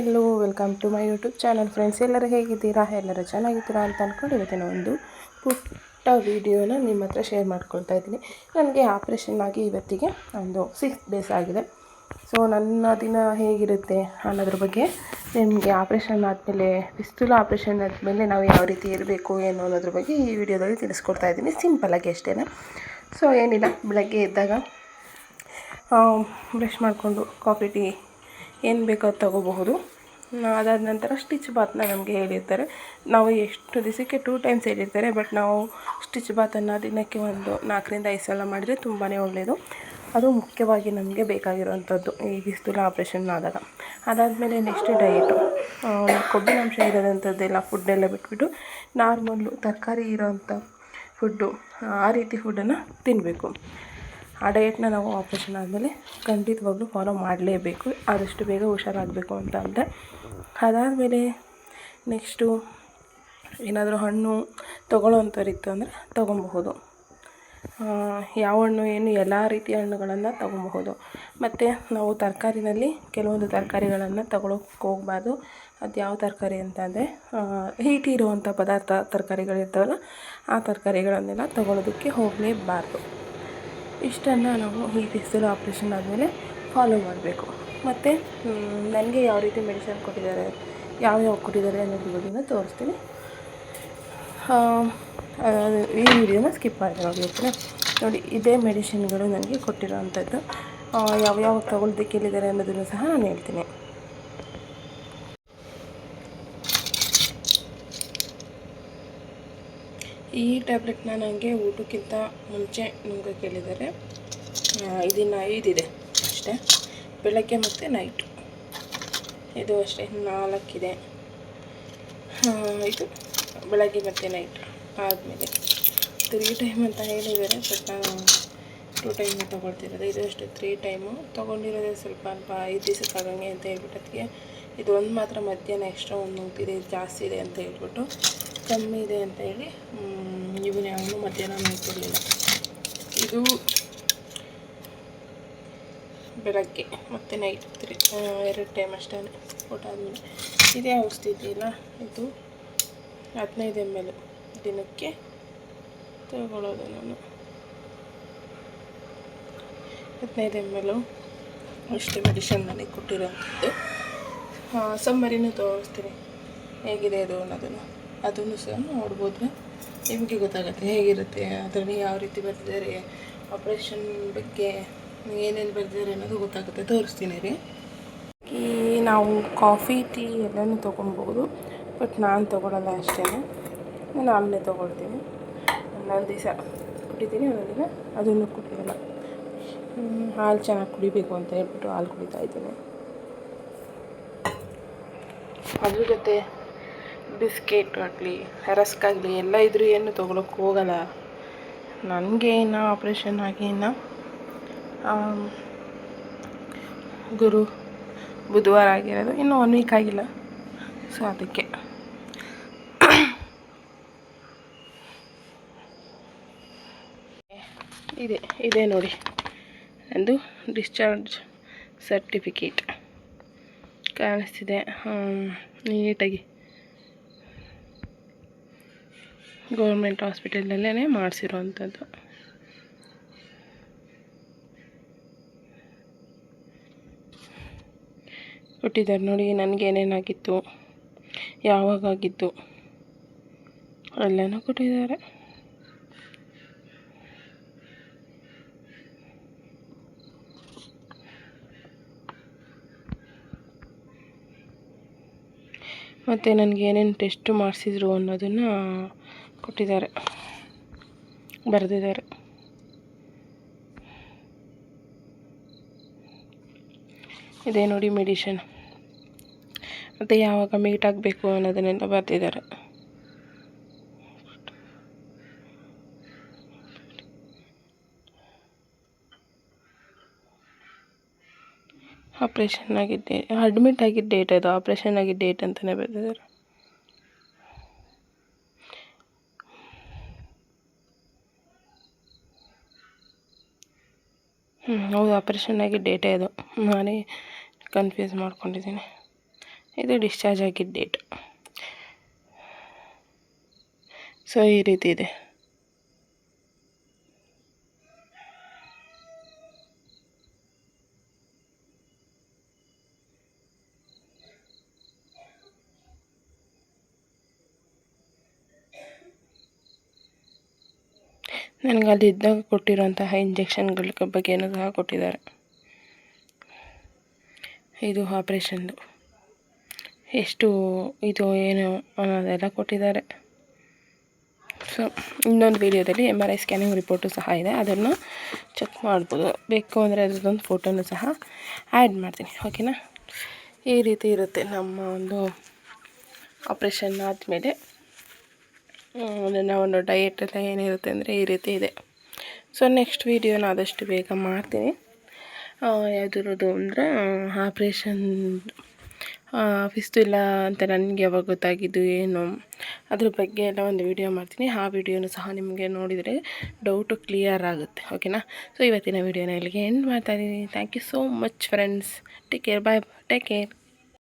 Hello welcome to my YouTube channel friends ಎಲ್ಲರೂ ಹೇಗಿದ್ದೀರಾ? ಎಲ್ಲರೂ ಚೆನ್ನಾಗಿದ್ದೀರಾ ಅಂತ ಅಂದ್ಕೊಂಡು ಇವತ್ತಿನ ಒಂದು ಪುಟ್ಟ ವೀಡಿಯೋನ ನಿಮ್ಮ ಹತ್ರ ಶೇರ್ ಮಾಡ್ಕೊಳ್ತಾ ಇದ್ದೀನಿ. ನನಗೆ ಆಪ್ರೇಷನ್ ಆಗಿ ಇವತ್ತಿಗೆ ಒಂದು ಸಿಕ್ಸ್ ಡೇಸ್ ಆಗಿದೆ. ಸೊ ನನ್ನ ದಿನ ಹೇಗಿರುತ್ತೆ ಅನ್ನೋದ್ರ ಬಗ್ಗೆ ನಿಮಗೆ ಆಪ್ರೇಷನ್ ಆದಮೇಲೆ ಪಿಸ್ತೂಲ್ ಆಪ್ರೇಷನ್ ಆದಮೇಲೆ ನಾವು ಯಾವ ರೀತಿ ಇರಬೇಕು ಏನು ಅನ್ನೋದ್ರ ಬಗ್ಗೆ ಈ ವಿಡಿಯೋದಲ್ಲಿ ತಿಳಿಸ್ಕೊಡ್ತಾ ಇದ್ದೀನಿ. ಸಿಂಪಲಾಗಿ ಅಷ್ಟೇ ಸೊ ಏನಿಲ್ಲ, ಬೆಳಗ್ಗೆ ಎದ್ದಾಗ ಬ್ರಷ್ ಮಾಡಿಕೊಂಡು ಕಾಫಿ ಟೀ ಏನು ಬೇಕೋ ಅದು ತೊಗೋಬಹುದು. ಅದಾದ ನಂತರ ಸ್ಟಿಚ್ ಬಾತನ್ನ ನಮಗೆ ಹೇಳಿರ್ತಾರೆ. ನಾವು ಎಷ್ಟು ದಿವಸಕ್ಕೆ ಟೂ ಟೈಮ್ಸ್ ಹೇಳಿರ್ತಾರೆ ಬಟ್ ನಾವು ಸ್ಟಿಚ್ ಬಾತನ್ನು ದಿನಕ್ಕೆ ಒಂದು ನಾಲ್ಕರಿಂದ ಐದು ಸಲ ಮಾಡಿದರೆ ತುಂಬಾ ಒಳ್ಳೆಯದು ಅದು ಮುಖ್ಯವಾಗಿ ನಮಗೆ ಬೇಕಾಗಿರುವಂಥದ್ದು ಈ ಬಿಸ್ತುಲ ಆಪ್ರೇಷನ್ ಆದಾಗ. ಅದಾದಮೇಲೆ ನೆಕ್ಸ್ಟ್ ಡಯಟು ಕೊಬ್ಬಿನಾಂಶ ಇರೋದಂಥದ್ದೆಲ್ಲ ಫುಡ್ಡೆಲ್ಲ ಬಿಟ್ಬಿಟ್ಟು ನಾರ್ಮಲ್ಲು ತರಕಾರಿ ಇರೋವಂಥ ಫುಡ್ಡು ಆ ರೀತಿ ಫುಡ್ಡನ್ನು ತಿನ್ನಬೇಕು ಆ ಡಯಟ್ನ ನಾವು ಆಪ್ರೇಷನ್ ಆದಮೇಲೆ ಖಂಡಿತವಾಗ್ಲೂ ಫಾಲೋ ಮಾಡಲೇಬೇಕು. ಆದಷ್ಟು ಬೇಗ ಹುಷಾರಾಗಬೇಕು ಅಂತ ಅಂದರೆ ಅದಾದಮೇಲೆ ನೆಕ್ಸ್ಟು ಏನಾದರೂ ಹಣ್ಣು ತೊಗೊಳ್ಳೋವಂಥವ್ರಿತ್ತು ಅಂದರೆ ತೊಗೊಬಹುದು ಯಾವ ಹಣ್ಣು, ಏನು ಎಲ್ಲ ರೀತಿಯ ಹಣ್ಣುಗಳನ್ನು ತೊಗೊಬಹುದು ಮತ್ತು ನಾವು ತರಕಾರಿನಲ್ಲಿ ಕೆಲವೊಂದು ತರಕಾರಿಗಳನ್ನು ತಗೊಳ್ಳೋಕೆ ಹೋಗ್ಬಾರ್ದು. ಅದು ಯಾವ ತರಕಾರಿ ಅಂತ ಅಂದರೆ ಹೀಟ್ ಇರುವಂಥ ಪದಾರ್ಥ ತರಕಾರಿಗಳಿರ್ತಾವಲ್ಲ, ಆ ತರಕಾರಿಗಳನ್ನೆಲ್ಲ ತಗೊಳ್ಳೋದಕ್ಕೆ ಹೋಗಲೇಬಾರ್ದು. ಇಷ್ಟನ್ನು ನಾವು ಈ ಫಿಕ್ಸಲ್ ಆಪ್ರೇಷನ್ ಆದಮೇಲೆ ಫಾಲೋ ಮಾಡಬೇಕು. ಮತ್ತು ನನಗೆ ಯಾವ ರೀತಿ ಮೆಡಿಸನ್ ಕೊಟ್ಟಿದ್ದಾರೆ, ಯಾವ ಯಾವ ಕೊಟ್ಟಿದ್ದಾರೆ ಅನ್ನೋದ್ರ ಬಗ್ಗೆ ತೋರಿಸ್ತೀನಿ. ಈ ವಿಡಿಯೋನ ಸ್ಕಿಪ್ ಮಾಡಿದೆ ನೋಡಿ ಓಕೆನಾ ನೋಡಿ, ಇದೇ ಮೆಡಿಸಿನ್ಗಳು ನನಗೆ ಕೊಟ್ಟಿರೋವಂಥದ್ದು ಯಾವ ಯಾವ ತೊಗೊಳ್ದಕ್ಕೆ ಹೇಳಿದ್ದಾರೆ ಅನ್ನೋದನ್ನು ಸಹ ನಾನು ಹೇಳ್ತೀನಿ. ಈ ಟ್ಯಾಬ್ಲೆಟ್ನ ನನಗೆ ಊಟಕ್ಕಿಂತ ಮುಂಚೆ ನುಂಗ ಕೇಳಿದ್ದಾರೆ. ಇದನ್ನು ಐದಿದೆ ಅಷ್ಟೇ. ಬೆಳಗ್ಗೆ ಮತ್ತು ನೈಟು ಇದು ಅಷ್ಟೇ, ನಾಲ್ಕಿದೆ. ಇದು ಬೆಳಗ್ಗೆ ಮತ್ತು ನೈಟ್ ಆದಮೇಲೆ. ತ್ರೀ ಟೈಮ್ ಅಂತ ಹೇಳಿದ್ದಾರೆ ಬಟ್ ನಾನು ಟೂ ಟೈಮ್ ತೊಗೊಳ್ತಿರೋದು. ಇದು ಅಷ್ಟೇ ತ್ರೀ ಟೈಮು ತೊಗೊಂಡಿರೋದೇ ಸ್ವಲ್ಪ ಅಲ್ಪ ಐದು ದಿವಸಕ್ಕಾಗಂಗೆ ಅಂತ ಹೇಳ್ಬಿಟ್ಟು, ಅದಕ್ಕೆ ಇದು ಒಂದು ಮಾತ್ರ ಮಧ್ಯಾಹ್ನ ಎಕ್ಸ್ಟ್ರಾ ಒಂದು ನುಗ್ತಿದೆ ಜಾಸ್ತಿ ಇದೆ ಅಂತ ಹೇಳ್ಬಿಟ್ಟು. ಕಮ್ಮಿ ಇದೆ ಅಂತ ಹೇಳಿ ಇವನು ಯಾವನು ಮಧ್ಯಾಹ್ನ ಮಾಡ್ಕೊಡಲಿಲ್ಲ ಇದು ಬೆಳಗ್ಗೆ ಮತ್ತು ನೈಟ್ ತ್ರೀ ಎರಡು ಟೈಮ್ ಅಷ್ಟೇ ಊಟ ಆದಮೇಲೆ. ಇದೇ ಔಷಧಿ ಇದೆಯಲ್ಲ ಇದು ಹದಿನೈದು ಎಂ ಎಲ್ ದಿನಕ್ಕೆ ತಗೊಳ್ಳೋದು ನಾನು. ಹದಿನೈದು ಎಂ ಎಲ್ ಅಷ್ಟೇ ಮೆಡಿಷನ್ ನನಗೆ ಕೊಟ್ಟಿರೋಂಥದ್ದು. ಸಮ್ಮರಿನೂ ತೋರಿಸ್ತೀನಿ. ಹೇಗಿದೆ ಅದು ಅನ್ನೋದನ್ನು. ಅದನ್ನು ಸಹ ನೋಡ್ಬೋದು ನಿಮಗೆ ಗೊತ್ತಾಗುತ್ತೆ ಹೇಗಿರುತ್ತೆ, ಅದರಲ್ಲಿ ಯಾವ ರೀತಿ ಬರ್ತಿದ್ದಾರೆ ಆಪ್ರೇಷನ್ ಬಗ್ಗೆ ಏನೇನು ಬರ್ತಿದ್ದಾರೆ ಅನ್ನೋದು ಗೊತ್ತಾಗುತ್ತೆ. ತೋರಿಸ್ತೀನಿ ರೀ. ಈ ನಾವು ಕಾಫಿ ಟೀ ಎಲ್ಲನೂ ತೊಗೊಳ್ಬೋದು ಬಟ್ ನಾನು ತೊಗೊಳಲ್ಲ ಅಷ್ಟೇ. ನಾನು ಹಾಲನ್ನೇ ತೊಗೊಳ್ತೀನಿ. ಒಂದೊಂದು ದಿವಸ ಕುಡಿತೀನಿ, ಒಂದೊಂದು ದಿನ ಅದನ್ನು ಕುಡಿಯೋಲ್ಲ. ಹಾಲು ಚೆನ್ನಾಗಿ ಕುಡಿಬೇಕು ಅಂತ ಹೇಳ್ಬಿಟ್ಟು ಹಾಲು ಕುಡಿತಾ ಇದ್ದೀನಿ. ಅದ್ರ ಜೊತೆ ಬಿಸ್ಕೆಟ್ ಆಗಲಿ ರಸ್ಕ್ ಆಗಲಿ, ಎಲ್ಲ ಇದ್ರೂ ಏನು ತೊಗೊಳಕ್ಕೆ ಹೋಗಲ್ಲ. ನನಗೆ ಇನ್ನು ಆಪ್ರೇಷನ್ ಆಗಿ ಇನ್ನು ಗುರು ಬುಧವಾರ ಆಗಿರೋದು. ಇನ್ನೂ ಒನ್ ವೀಕ್ ಆಗಿಲ್ಲ. ಸೊ ಅದಕ್ಕೆ. ಇದೆ ಇದೆ ನೋಡಿ. ಒಂದು ಡಿಸ್ಚಾರ್ಜ್ ಸರ್ಟಿಫಿಕೇಟ್ ಕಾಣಿಸ್ತಿದೆ. ನೀಟಾಗಿ. ಗೌರ್ಮೆಂಟ್ ಹಾಸ್ಪಿಟಲಲ್ಲೇ ಮಾಡಿಸಿರೋವಂಥದ್ದು ಕೊಟ್ಟಿದ್ದಾರೆ ನೋಡಿ, ನನಗೆ ಏನೇನಾಗಿತ್ತು, ಯಾವಾಗಾಗಿತ್ತು ಎಲ್ಲನೂ ಕೊಟ್ಟಿದ್ದಾರೆ. ಮತ್ತು ನನಗೆ ಏನೇನು ಟೆಸ್ಟು ಮಾಡಿಸಿದ್ರು ಅನ್ನೋದನ್ನು ಕೊಟ್ಟಿದ್ದಾರೆ. ಬರೆದಿದ್ದಾರೆ. ಇದೇ ನೋಡಿ ಮೆಡಿಷನ್. ಮತ್ತು ಯಾವಾಗ ಮೀಟ್ ಆಗಬೇಕು ಅನ್ನೋದನ್ನೆಲ್ಲ ಬರೆದಿದ್ದಾರೆ. ಆಪ್ರೇಷನ್ ಆಗಿದ್ದೆ ಅಡ್ಮಿಟ್ ಆಗಿದ್ದ ಡೇಟ್ ಅದು ಆಪ್ರೇಷನ್ ಆಗಿದ್ದ ಡೇಟ್ ಅಂತಲೇ ಬರೆದಿದ್ದಾರೆ. ಹ್ಞೂ ಹೌದು ಆಪ್ರೇಷನ್ ಆಗಿ ಡೇಟೇ ಅದು ನಾನೇ ಕನ್ಫ್ಯೂಸ್ ಮಾಡ್ಕೊಂಡಿದ್ದೀನಿ. ಇದು ಡಿಸ್ಚಾರ್ಜ್ ಆಗಿದ್ದ ಡೇಟ್ ಸೊ ಈ ರೀತಿ ಇದೆ. ನನಗೆ ಅಲ್ಲಿದ್ದಾಗ ಕೊಟ್ಟಿರೋಂತಹ ಇಂಜೆಕ್ಷನ್ಗಳ ಬಗ್ಗೆನೂ ಸಹ ಕೊಟ್ಟಿದ್ದಾರೆ. ಇದು ಆಪ್ರೇಷನ್ದು. ಎಷ್ಟು ಇದು ಏನು ಅನ್ನೋದೆಲ್ಲ ಕೊಟ್ಟಿದ್ದಾರೆ. ಸೊ, ಇನ್ನೊಂದು ವೀಡಿಯೋದಲ್ಲಿ M R I scanning report ಸಹ ಇದೆ. ಅದನ್ನು ಚೆಕ್ ಮಾಡ್ಬೋದು. ಬೇಕು ಅಂದರೆ ಅದರದ್ದೊಂದು ಫೋಟೋನು ಸಹ ಆ್ಯಡ್ ಮಾಡ್ತೀನಿ. ಓಕೆನಾ? ಈ ರೀತಿ ಇರುತ್ತೆ ನಮ್ಮ ಒಂದು ಆಪ್ರೇಷನ್ ಆದಮೇಲೆ. ನನ್ನ ಒಂದು ಡಯೆಟ್ ಎಲ್ಲ ಏನಿರುತ್ತೆ ಅಂದರೆ ಈ ರೀತಿ ಇದೆ. ಸೊ ನೆಕ್ಸ್ಟ್ ವೀಡಿಯೋನ ಆದಷ್ಟು ಬೇಗ ಮಾಡ್ತೀನಿ. ಯಾವುದಿರೋದು ಅಂದರೆ ಆಪ್ರೇಷನ್ ಫಿಸ್ಟುಲ್ಲ ಅಂತ ನನಗೆ ಯಾವಾಗ ಗೊತ್ತಾಗಿದ್ದು ಏನು, ಅದ್ರ ಬಗ್ಗೆ ಎಲ್ಲ ಒಂದು ವಿಡಿಯೋ ಮಾಡ್ತೀನಿ. ಆ ವಿಡಿಯೋನು ಸಹ ನಿಮಗೆ ನೋಡಿದರೆ ಡೌಟು ಕ್ಲಿಯರ್ ಆಗುತ್ತೆ ಓಕೆನಾ ಸೊ ಇವತ್ತಿನ ವಿಡಿಯೋನ ಇಲ್ಲಿಗೆ ಎಂಡ್ ಮಾಡ್ತಾಯಿದ್ದೀನಿ thank you so much friends take care bye take care